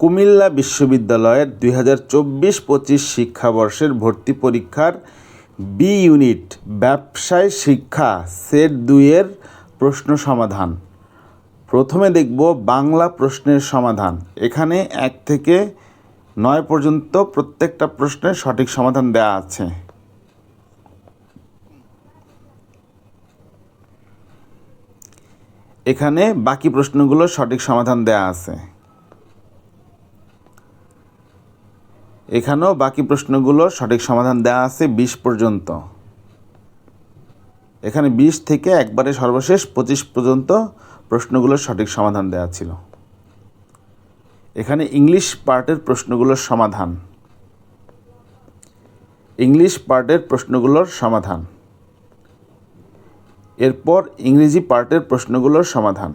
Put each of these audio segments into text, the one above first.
কুমিল্লা বিশ্ববিদ্যালয়ের দুই হাজার চব্বিশ পঁচিশ শিক্ষাবর্ষের ভর্তি পরীক্ষার বি ইউনিট ব্যবসায় শিক্ষা সেট দুইয়ের প্রশ্ন সমাধান। প্রথমে দেখব বাংলা প্রশ্নের সমাধান। এখানে এক থেকে নয় পর্যন্ত প্রত্যেকটা প্রশ্নের সঠিক সমাধান দেওয়া আছে। এখানে বাকি প্রশ্নগুলোর সঠিক সমাধান দেওয়া আছে। এখানেও বাকি প্রশ্নগুলোর সঠিক সমাধান দেওয়া আছে বিশ পর্যন্ত। এখানে বিশ থেকে একবারে সর্বশেষ পঁচিশ পর্যন্ত প্রশ্নগুলোর সঠিক সমাধান দেওয়া ছিল। এখানে ইংলিশ পার্টের প্রশ্নগুলোর সমাধান। ইংলিশ পার্টের প্রশ্নগুলোর সমাধান। এরপর ইংরেজি পার্টের প্রশ্নগুলোর সমাধান।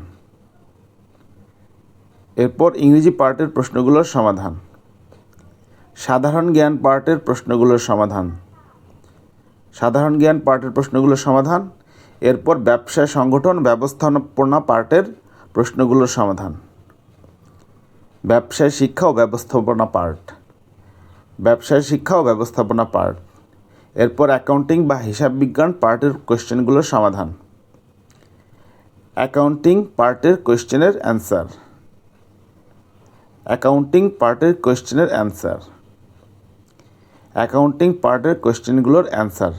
এরপর ইংরেজি পার্টের প্রশ্নগুলোর সমাধান। সাধারণ জ্ঞান পার্টের প্রশ্নগুলোর সমাধান। সাধারণ জ্ঞান পার্টের প্রশ্নগুলোর সমাধান, এরপর ব্যবসায় সংগঠন, ব্যবস্থাপনা পার্টের প্রশ্নগুলোর সমাধান। ব্যবসায় শিক্ষা ও ব্যবস্থাপনা পার্ট। ব্যবসায় শিক্ষা ও ব্যবস্থাপনা পার্ট। এরপর অ্যাকাউন্টিং বা হিসাব বিজ্ঞান পার্টের কোয়েশ্চেনগুলোর সমাধান। অ্যাকাউন্টিং পার্টের কোয়েশ্চেনের অ্যান্সার। অ্যাকাউন্টিং পার্টের কোয়েশ্চেনের অ্যান্সার। অ্যাকাউন্টিং পার্টের কোয়েশ্চেনগুলোর অ্যান্সার